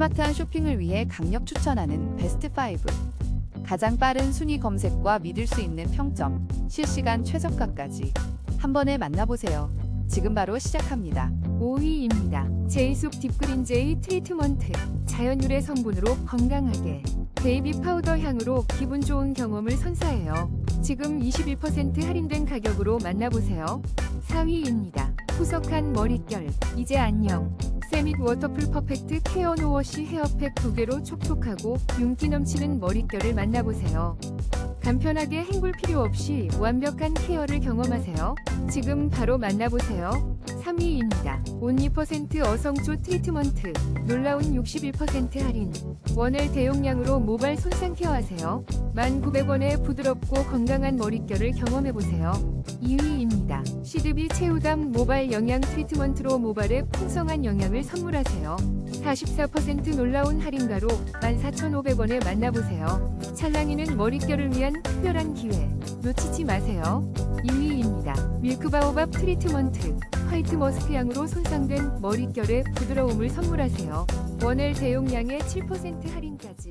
스마트한 쇼핑을 위해 강력 추천하는 베스트 5. 가장 빠른 순위 검색과 믿을 수 있는 평점, 실시간 최저가까지 한 번에 만나보세요. 지금 바로 시작합니다. 5위입니다. 제이숙 딥그린 제이 트리트먼트. 자연유래 성분으로 건강하게. 베이비 파우더 향으로 기분 좋은 경험을 선사해요. 지금 21% 할인된 가격으로 만나보세요. 4위입니다. 후석한 머릿결. 이제 안녕. 세밋 워터풀 퍼펙트 케어 노워시 헤어팩 두 개로 촉촉하고 윤기 넘치는 머릿결을 만나보세요. 간편하게 헹굴 필요 없이 완벽한 케어를 경험하세요. 지금 바로 만나보세요. 3위입니다. 온리% 어성초 트리트먼트. 놀라운 61% 할인. 원을 대용량으로 모발 손상 케어하세요. 1,900원의 부드럽고 건강한 머릿결을 경험해보세요. 2위입니다. 시드비 체우담 모발 영양 트리트먼트로 모발에 풍성한 영양을 선물하세요. 44% 놀라운 할인가로 14,500원에 만나보세요. 찰랑이는 머릿결을 위한 특별한 기회. 놓치지 마세요. 2위입니다. 밀크바오밥 트리트먼트. 화이트 머스크 향으로 손상된 머릿결에 부드러움을 선물하세요. 원을 대용량의 7% 할인까지.